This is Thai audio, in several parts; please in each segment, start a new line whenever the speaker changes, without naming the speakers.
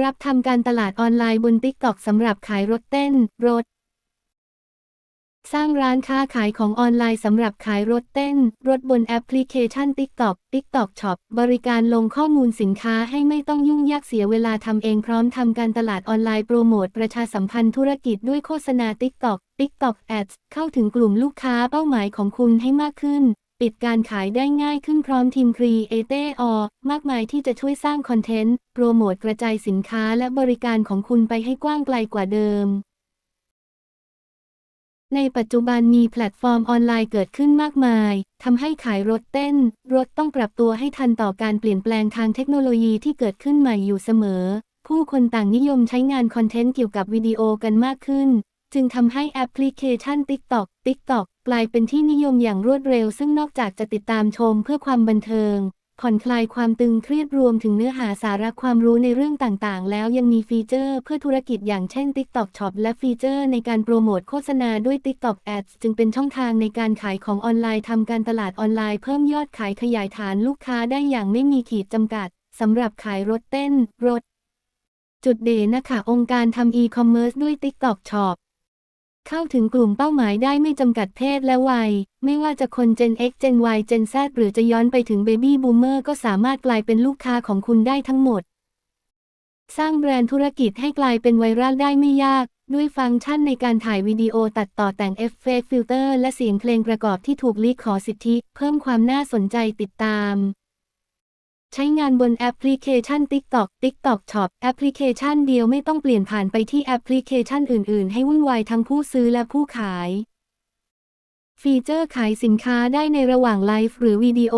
รับทำการตลาดออนไลน์บน TikTok สำหรับขายรถเต้น รถ สร้างร้านค้าขายของออนไลน์สำหรับขายรถเต้น รถบนแอปพลิเคชัน TikTok TikTok Shop บริการลงข้อมูลสินค้าให้ไม่ต้องยุ่งยากเสียเวลาทำเองพร้อมทำการตลาดออนไลน์โปรโมทประชาสัมพันธ์ธุรกิจด้วยโฆษณา TikTok TikTok Ads เข้าถึงกลุ่มลูกค้าเป้าหมายของคุณให้มากขึ้น ปิดการขายได้ง่ายขึ้นพร้อมทีมครีเอเตอร์มากมายที่จะช่วยสร้างคอนเทนต์ โปรโมทกระจายสินค้าและบริการของคุณไปให้กว้างไกลกว่าเดิม ในปัจจุบันมีแพลตฟอร์มออนไลน์เกิดขึ้นมากมายทำให้ขายรถเต้น รถต้องปรับตัวให้ทันต่อการเปลี่ยนแปลงทางเทคโนโลยีที่เกิดขึ้นใหม่อยู่เสมอ ผู้คนต่างนิยมใช้งานคอนเทนต์เกี่ยวกับวิดีโอกันมากขึ้น จึงทำให้แอปพลิเคชัน TikTok TikTok กลายเป็นที่นิยมอย่างรวดเร็ว ซึ่งนอกจากจะติดตามชมเพื่อความบันเทิง ผ่อนคลายความตึงเครียดรวมถึงเนื้อหาสาระความรู้ในเรื่องต่างๆ แล้วยังมีฟีเจอร์เพื่อธุรกิจอย่างเช่น TikTok Shop และฟีเจอร์ในการโปรโมทโฆษณาด้วย TikTok Ads จึงเป็นช่องทางในการขายของออนไลน์ทำการตลาดออนไลน์เพิ่มยอดขายขยายฐานลูกค้าได้อย่างไม่มีขีดจำกัดสำหรับขายรถเต้นรถจุดเด่นนะคะองค์การทำอีคอมเมิร์ซด้วย TikTok Shop เข้าถึงกลุ่มเป้าหมายได้ไม่จำกัดเพศและวัย ไม่ว่าจะคน Gen X Gen Y Gen Z หรือจะย้อนไปถึง Baby Boomer ก็สามารถกลายเป็นลูกค้าของคุณได้ทั้งหมด สร้างแบรนด์ธุรกิจให้กลายเป็นไวรัลได้ไม่ยาก ด้วยฟังก์ชันในการถ่ายวิดีโอตัดต่อแต่งเอฟเฟกต์ฟิลเตอร์และเสียงเพลงประกอบที่ถูกลิขขอสิทธิ เพิ่มความน่าสนใจติดตาม ใช้งานบนแอปพลิเคชัน TikTok TikTok Shop แอปพลิเคชันเดียวไม่ต้องเปลี่ยนผ่านไปที่แอปพลิเคชันอื่น ๆ ให้วุ่นวายทั้งผู้ซื้อและผู้ขาย ฟีเจอร์ขายสินค้าได้ในระหว่างไลฟ์หรือวิดีโอ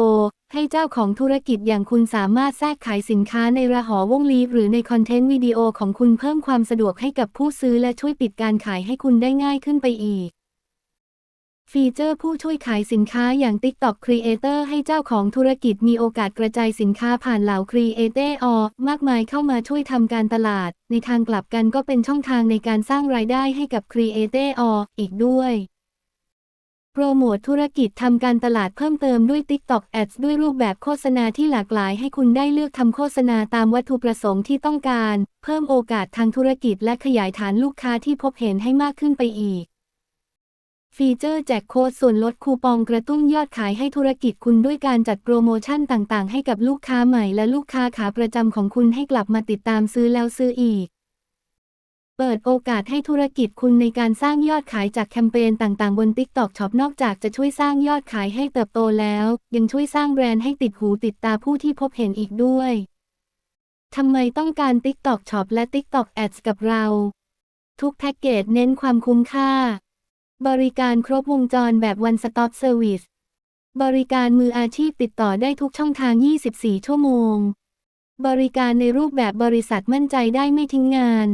ให้เจ้าของธุรกิจอย่างคุณสามารถแทรกขายสินค้าในระหอวงลีฟหรือในคอนเทนต์วิดีโอของคุณเพิ่มความสะดวกให้กับผู้ซื้อและช่วยปิดการขายให้คุณได้ง่ายขึ้นไปอีก ฟีเจอร์ผู้ช่วยขายสินค้าอย่าง TikTok Creator ให้เจ้าของธุรกิจมีโอกาสกระจายสินค้าผ่านเหล่า Creator มากมายเข้ามาช่วยทำการตลาด ในทางกลับกันก็เป็นช่องทางในการสร้างรายได้ให้กับ Creator อีกด้วย โปรโมทธุรกิจทำการตลาดเพิ่มเติมด้วย TikTok Ads ด้วยรูปแบบโฆษณาที่หลากหลายให้คุณได้เลือกทำโฆษณาตามวัตถุประสงค์ที่ต้องการ เพิ่มโอกาสทางธุรกิจและขยายฐานลูกค้าที่พบเห็นให้มากขึ้นไปอีก ฟีเจอร์แจกโค้ดส่วนลดคูปองกระตุ้นยอดขายให้ธุรกิจคุณด้วยการจัดโปรโมชั่นต่างๆ ให้กับลูกค้าใหม่และลูกค้าขาประจำของคุณให้กลับมาติดตามซื้อแล้วซื้ออีก เปิดโอกาสให้ธุรกิจคุณในการสร้างยอดขายจากแคมเปญต่างๆ บน TikTok Shop นอกจากจะช่วยสร้างยอดขายให้เติบโตแล้ว ยังช่วยสร้างแบรนด์ให้ติดหูติดตาผู้ที่พบเห็นอีกด้วยทำไมต้องการ TikTok Shop และ TikTok Ads กับเรา ทุกแพ็กเกจเน้นความคุ้มค่า บริการครบวงจรแบบ One Stop Service บริการมืออาชีพติดต่อได้ทุกช่องทาง 24 ชั่วโมง บริการในรูปแบบบริษัทมั่นใจได้ไม่ทิ้งงาน